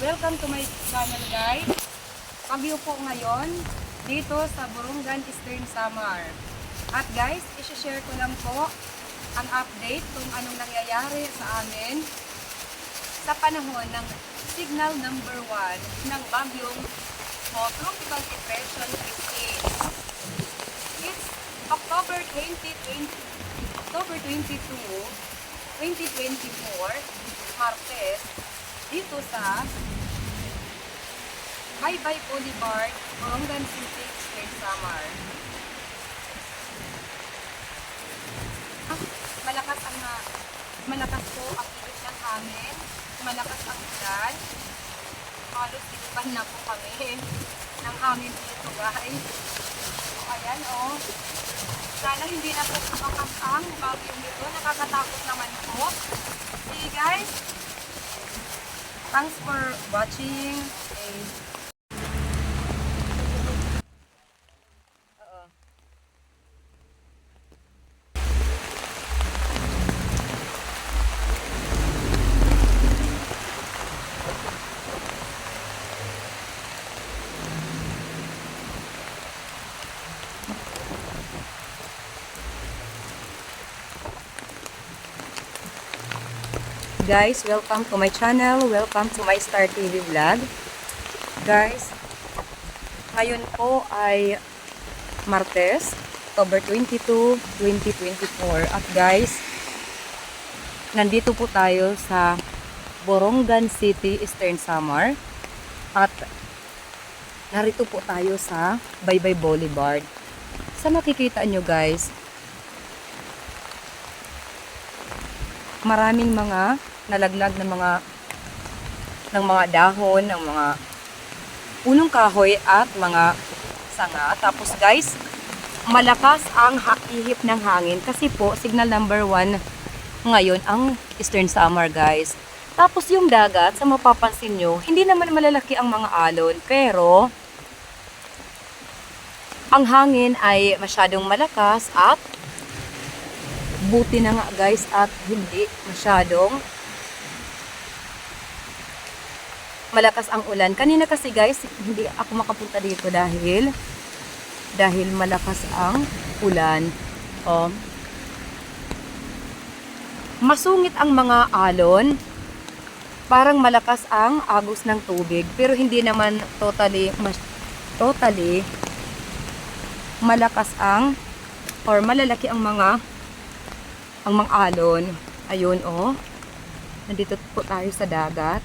Welcome to my channel guys. Pagyo po ngayon dito sa Burungan Eastern Samar. At guys, isi-share ko lang po ang update kung anong nangyayari sa amin sa panahon ng signal number 1 ng bagyong o Tropical Depression Christine. It's October 2020, October 22, 2024, Martes, dito sa Baybay Boulevard, Borongan City, Samar. Ah, Malakas ang malakas po ang ihip ng hangin, malakas ang ulan. Halos ilipan na po kami ng hangin dito guys. So, ayan oh. Sana hindi na po tumakas ang bagyong ito. Nakakatakot naman po. See guys, thanks for watching. Okay. Guys, welcome to my channel. Welcome to my Star TV vlog. Guys, ngayon po ay Martes, October 22, 2024. At guys, nandito po tayo sa Borongan City, Eastern Samar. At narito po tayo sa Baybay Boulevard. Sa makikita nyo guys, maraming mga nalaglag ng mga ng mga dahon, ng mga punong kahoy at mga sanga. Tapos guys, malakas ang ihip ng hangin kasi po signal number 1 ngayon ang Eastern Summer guys. Tapos yung dagat, sa mapapansin nyo, hindi naman malalaki ang mga alon, pero ang hangin ay masyadong malakas at buti na nga guys at hindi masyadong malakas ang ulan. Kanina kasi guys, hindi ako makapunta dito dahil dahil malakas ang ulan. Oh. Masungit ang mga alon. Parang malakas ang agos ng tubig, pero hindi naman totally mas, totally malakas ang or malalaki ang mga ang mga alon. Ayun, oh. Nandito po tayo sa dagat.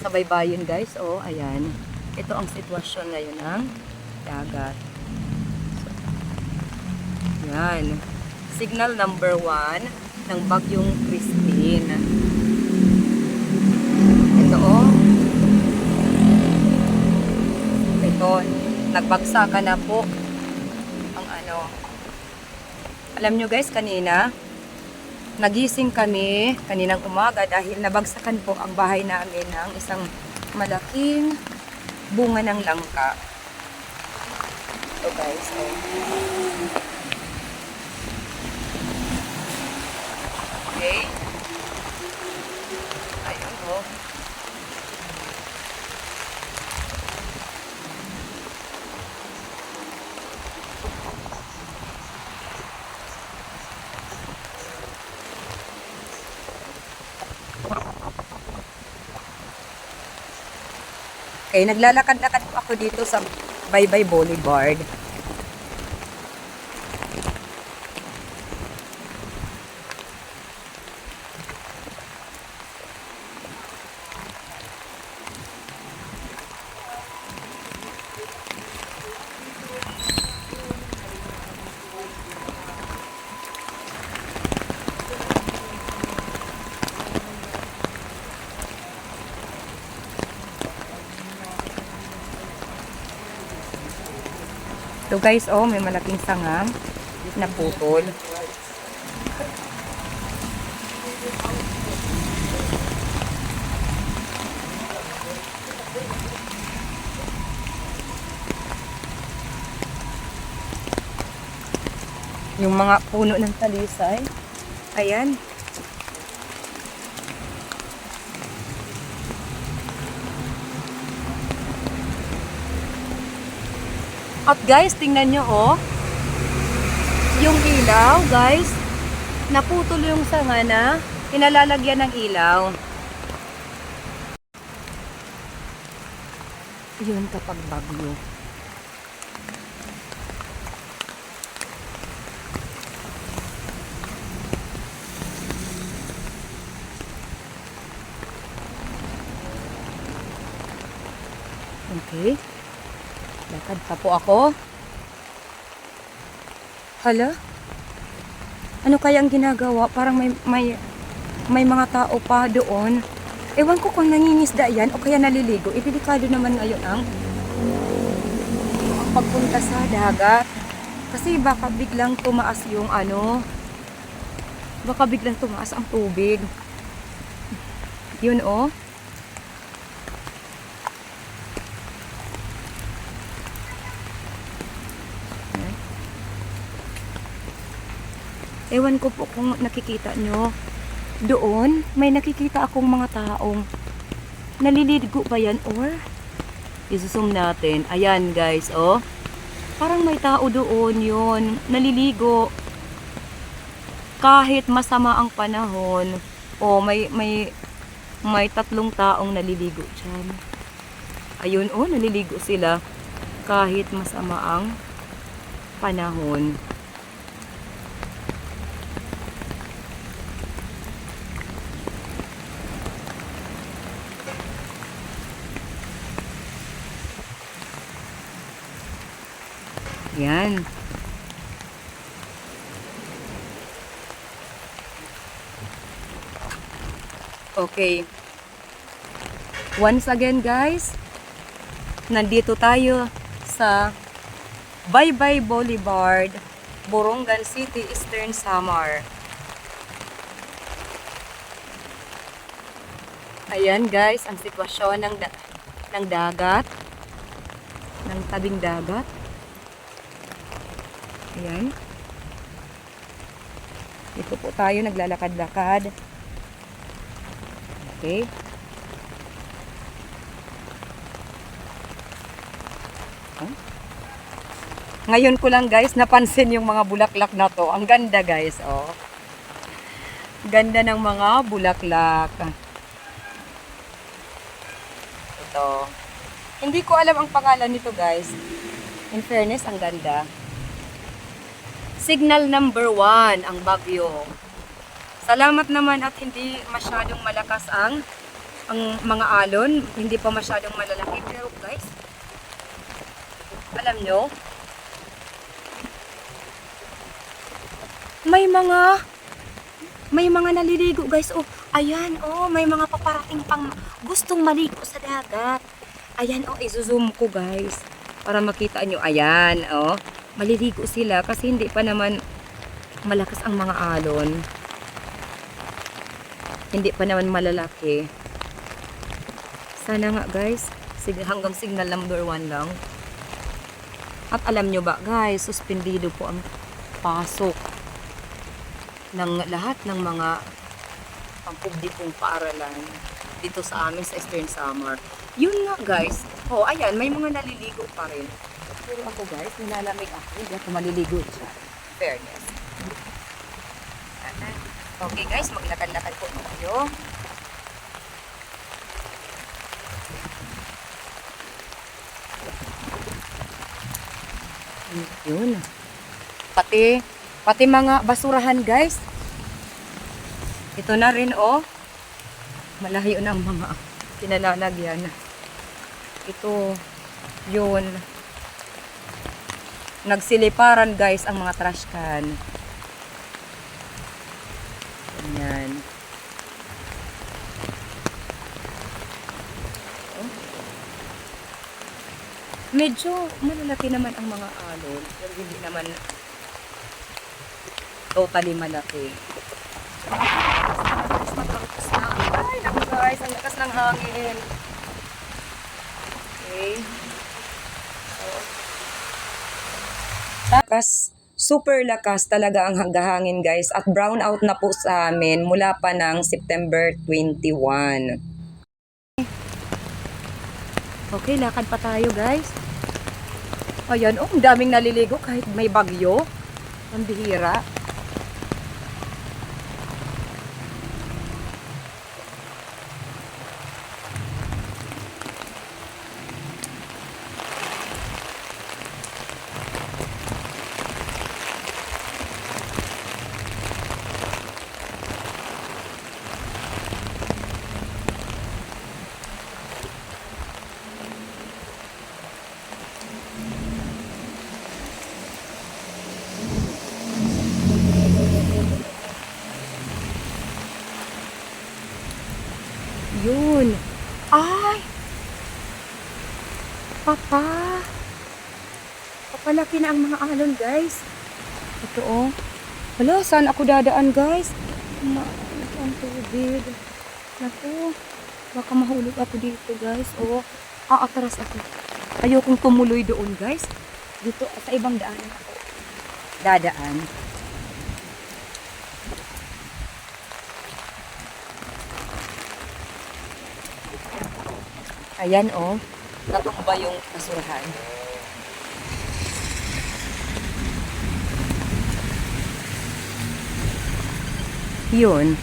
Sa baybayin, guys. Oh, ayan. Ito ang sitwasyon ngayon ng dagat. Yan. Signal number one ng bagyong Christine. Ito, oh. Ito, nagbagsakan na po ang ano, alam nyo guys, kanina, nagising kami kaninang umaga dahil nabagsakan po ang bahay namin ng isang malaking bunga ng langka. Ito guys, oh. Okay. Ayun, oh. Okay, naglalakad-lakad po ako dito sa Baybay Boulevard. Guys, oh, may malaking sanga na putol. Yung mga puno ng talisay. Ayan. At guys, tingnan nyo oh. Yung ilaw, guys. Naputol yung sanga na pinalalagyan ng ilaw. Yun kapag bagyo. Okay. Lakad pa po ako. Hala? Ano kaya ang ginagawa? Parang may, may, may mga tao pa doon. Ewan ko kung nangingisda yan o kaya naliligo. Ipilikado naman ngayon ang pagpunta sa dagat. Kasi baka biglang tumaas yung ano, baka biglang tumaas ang tubig. Yun oh. Ewan ko po kung nakikita nyo. Doon, may nakikita akong mga taong naliligo ba yan or isusum natin. Ayan guys, oh. Parang may tao doon yun. Naliligo. Kahit masama ang panahon. Oh, may, may, may tatlong taong naliligo dyan. Ayun, oh, naliligo sila. Kahit masama ang panahon. Yan. Okay. Once again guys, nandito tayo sa Baybay Boulevard, Borongan City, Eastern Samar. Ayan guys, ang sitwasyon ng, da- ng dagat, ng tabing dagat. Ayan. Dito po tayo naglalakad-lakad. Okay. Huh? Ngayon ko lang guys, napansin yung mga bulaklak na to. Ang ganda guys, oh. Ganda ng mga bulaklak. Ito. Hindi ko alam ang pangalan nito guys. In fairness, ang ganda. Signal number one, ang bagyo. Salamat naman at hindi masyadong malakas ang ang mga alon. Hindi pa masyadong malalaki. Pero guys, alam nyo, may mga may mga naliligo guys. Oh, ayan, oh, may mga paparating pang gustong maligo sa dagat. Ayan, oh, izo-zoom ko guys. Para makita nyo, ayan, oh maliligo sila kasi hindi pa naman malakas ang mga alon. Hindi pa naman malalaki. Sana nga guys, sige hanggang signal number 1 lang. At alam nyo ba guys, suspendido po ang pasok ng lahat ng mga pampublikong paaralan dito sa amin sa Eastern Samar. Yun nga guys, oh ayan, may mga naliligo pa rin. Pero ako guys, nilalamig ako. Hindi ako maliligo siya. Fairness. Okay guys, maglakad-lakad po tayo. Yun. Pati, pati mga basurahan guys. Ito na rin oh. Malayo ng mga pinalalagyan. Ito, yun nagsiliparan guys ang mga trash can. Ayan. Oh. Medyo malalaki naman ang mga alon, pero hindi naman totally malaki. Ay, guys, ang lakas ng hangin. Okay. Lakas, super lakas talaga ang hangin guys at brown out na po sa amin mula pa ng September 21. Okay, lakad pa tayo guys. Ayan, oh, ang daming naliligo kahit may bagyo. Ang bihira. Yun. Ay! Papa! Papalaki na ang mga alon, guys. Ito, oh. Hala, saan ako dadaan, guys? Ma ito ang tubig. Naku, baka mahulog ako dito, guys. Oh, aatras ako. Ayokong tumuloy doon, guys. Dito, sa ibang daanan ako. Dadaan. Ayan, oh. Natumba yung basurahan. Yun.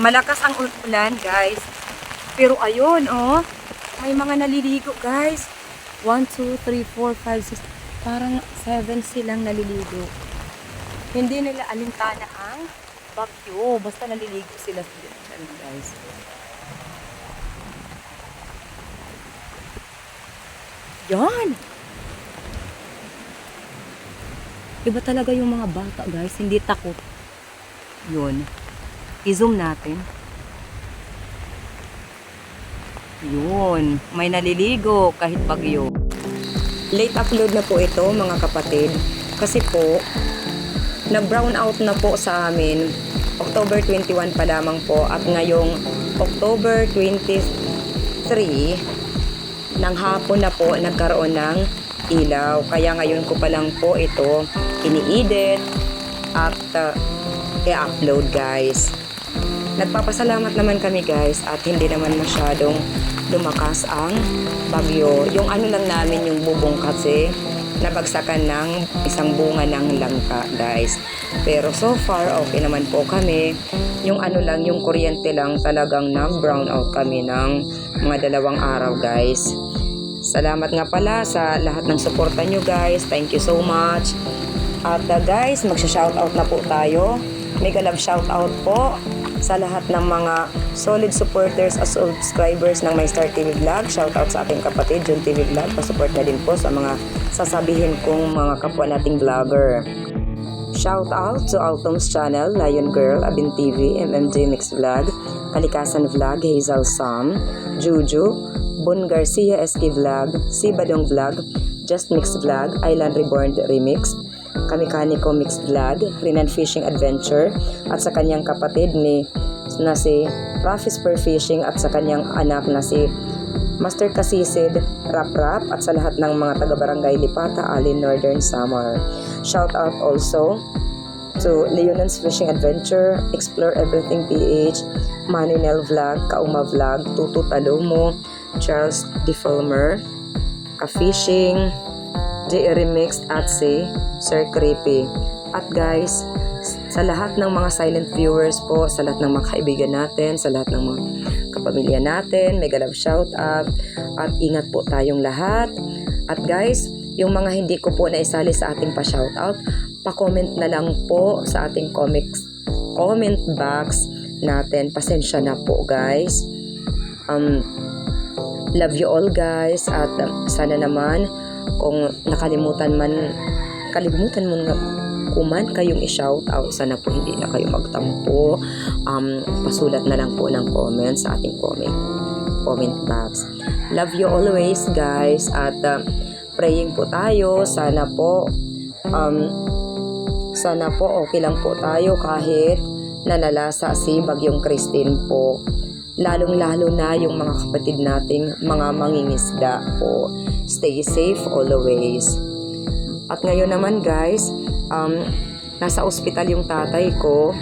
Malakas ang ulan, guys. Pero ayun, oh. May mga naliligo, guys. 1, 2, 3, 4, 5, 6. Parang 7 silang naliligo. Hindi nila alintana ang bagyo. Basta naliligo sila dyan, guys. Yan! Iba talaga yung mga bata, guys. Hindi takot. Yun. I-zoom natin. Yun. May naliligo kahit bagyo. Late upload na po ito, mga kapatid. Kasi po, nag-brown out na po sa amin. October 21 pa lamang po. At ngayong October 23, ng hapon na po nagkaroon ng ilaw. Kaya ngayon ko pa lang po ito ini-edit at uh, i-upload guys. Nagpapasalamat naman kami guys at hindi naman masyadong lumakas ang bagyo. Yung ano lang namin yung bubong kasi nabagsakan ng isang bunga ng langka guys. Pero so far okay naman po kami. Yung ano lang, yung kuryente lang talagang nag-brown out kami ng mga dalawang araw guys. Salamat nga pala sa lahat ng suporta nyo guys. Thank you so much. At uh, guys, magsha-shoutout na po tayo. Mega love shoutout po sa lahat ng mga solid supporters at subscribers ng My Star TV Vlog. Shoutout sa aking kapatid, Jun TV Vlog. Pasupport na din po sa mga sasabihin kong mga kapwa nating vlogger. Shout out to Altom's channel, Lion Girl, Abin TV, MMJ Mix Vlog, Kalikasan Vlog, Hazel Sam, Juju, Bon Garcia SK Vlog, Si Badong Vlog, Just Mix Vlog, Island Reborn Remix, Kamikaniko Mix Vlog, Rinan Fishing Adventure, at sa kanyang kapatid ni na si Raffis Per Fishing at sa kanyang anak na si Master Kasisid, Rap Rap at sa lahat ng mga taga-barangay Lipata, Alin, Northern Samar. Shout out also to Leonan's Fishing Adventure, Explore Everything PH, Maninel Vlog, Kauma Vlog, Tutu Talomo, Charles Defilmer, Ka-Fishing, J. Remixed at si Sir Creepy. At guys, sa lahat ng mga silent viewers po, sa lahat ng mga kaibigan natin, sa lahat ng mga kapamilya natin, mega love shout out at ingat po tayong lahat. At guys, yung mga hindi ko po naisali sa ating pa-shout out, pa-comment na lang po sa ating comics comment box natin. Pasensya na po guys. Um, love you all guys at um, sana naman kung nakalimutan man kalimutan mo nga kuman kayong i-shout out sana po hindi na kayo magtampo. Um, pasulat na lang po ng comment sa ating comment comment box. Love you always guys. At uh, praying po tayo. Sana po um, sana po okay lang po tayo kahit nanalasa si Bagyong Christine po lalong-lalo na yung mga kapatid nating mga mangingisda po. Stay safe always. At ngayon naman guys, um, nasa ospital yung tatay ko.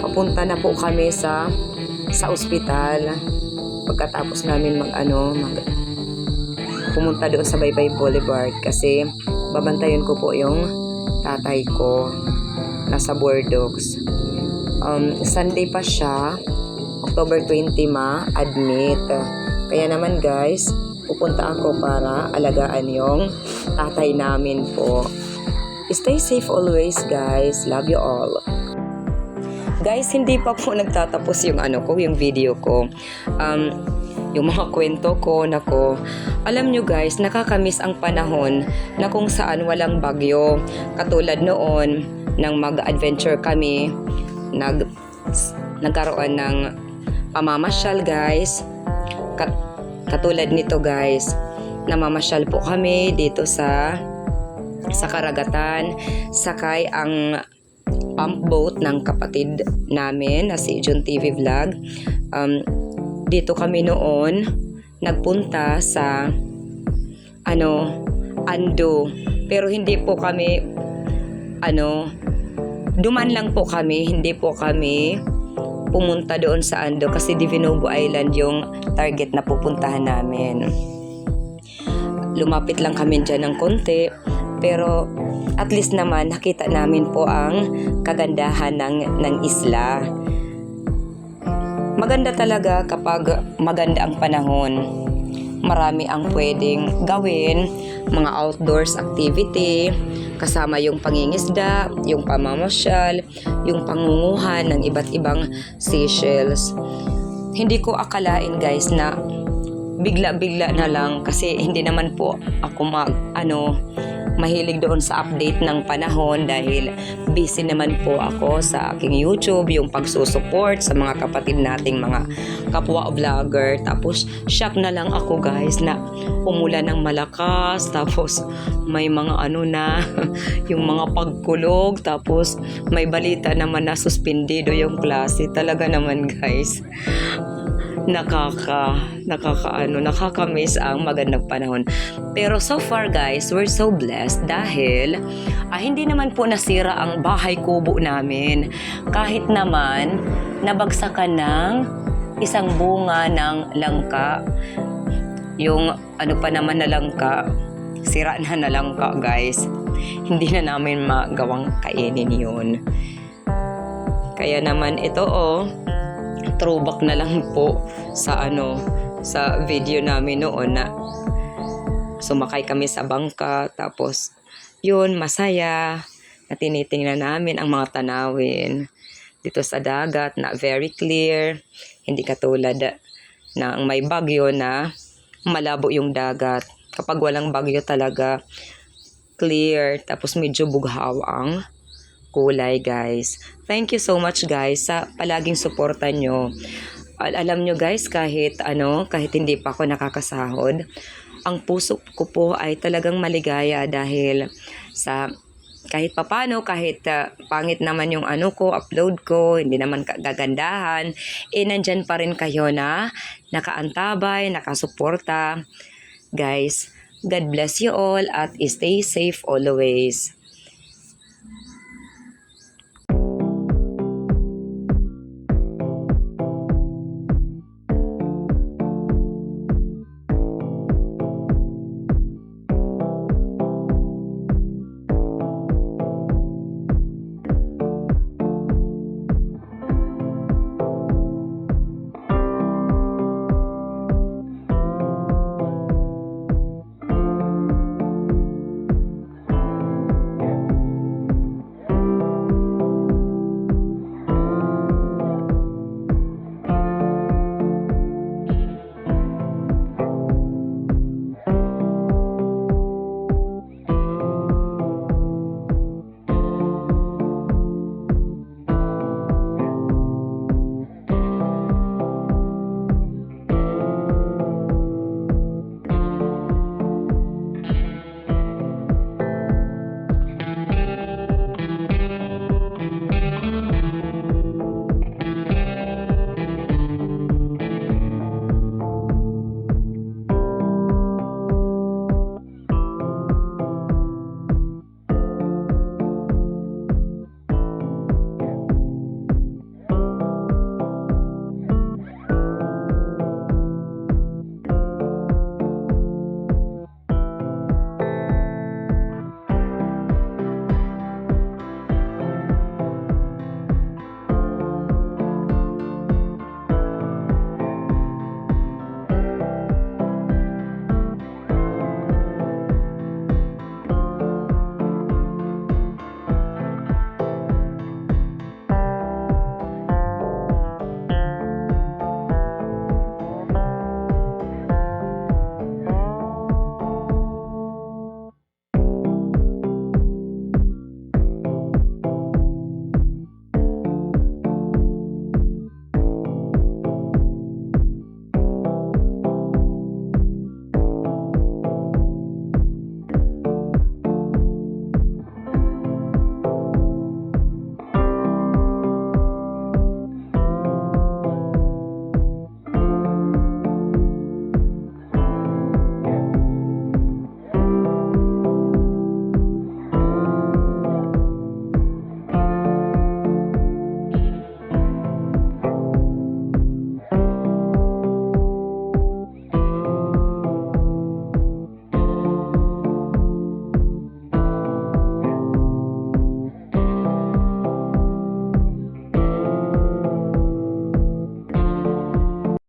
Papunta na po kami sa sa ospital. pagkatapos namin mag ano, mag pumunta doon sa Baybay Boulevard kasi babantayan ko po yung tatay ko nasa Bordeaux. Um, Sunday pa siya, October 20 ma, admit. Kaya naman guys, pupunta ako para alagaan yung tatay namin po. Stay safe always guys. Love you all. Guys, hindi pa po nagtatapos yung ano ko, yung video ko. Um, yung mga kwento ko, nako. Alam nyo guys, nakakamiss ang panahon na kung saan walang bagyo. Katulad noon, nang mag-adventure kami, nag, nagkaroon ng pamamasyal guys. Kat, katulad nito guys, namamasyal po kami dito sa sa karagatan. Sakay ang pump boat ng kapatid namin na si Jun TV Vlog. Um, dito kami noon nagpunta sa ano Ando pero hindi po kami ano duman lang po kami hindi po kami pumunta doon sa Ando kasi Divinovo Island yung target na pupuntahan namin. Lumapit lang kami dyan ng konti pero at least naman nakita namin po ang kagandahan ng, ng isla. Maganda talaga kapag maganda ang panahon. Marami ang pwedeng gawin, mga outdoors activity, kasama yung pangingisda, yung pamamasyal, yung pangunguhan ng iba't ibang seashells. Hindi ko akalain guys na bigla-bigla na lang kasi hindi naman po ako mag, ano, mahilig doon sa update ng panahon dahil busy naman po ako sa aking YouTube, yung pagsusupport sa mga kapatid nating mga kapwa vlogger. Tapos, shock na lang ako guys na umulan ng malakas, tapos may mga ano na, yung mga pagkulog, tapos may balita naman na suspendido yung klase. Talaga naman guys nakaka nakakaano nakakamiss ang magandang panahon. Pero so far guys we're so blessed dahil ah, hindi naman po nasira ang bahay kubo namin. Kahit naman nabagsakan ng isang bunga ng langka. Yung ano pa naman na langka sira na na langka guys. Hindi na namin magawang kainin yun. Kaya naman ito oh throwback na lang po sa ano sa video namin noon na sumakay kami sa bangka tapos yun masaya na tinitingnan namin ang mga tanawin dito sa dagat na very clear. Hindi katulad na may bagyo na malabo yung dagat. Kapag walang bagyo talaga clear tapos medyo bughaw ang kulay guys. Thank you so much guys sa palaging suporta nyo. Al- alam nyo guys kahit ano, kahit hindi pa ako nakakasahod, ang puso ko po ay talagang maligaya dahil sa kahit papano, kahit uh, pangit naman yung ano ko, upload ko, hindi naman gagandahan, eh nandyan pa rin kayo na nakaantabay, nakasuporta. Guys, God bless you all at stay safe always.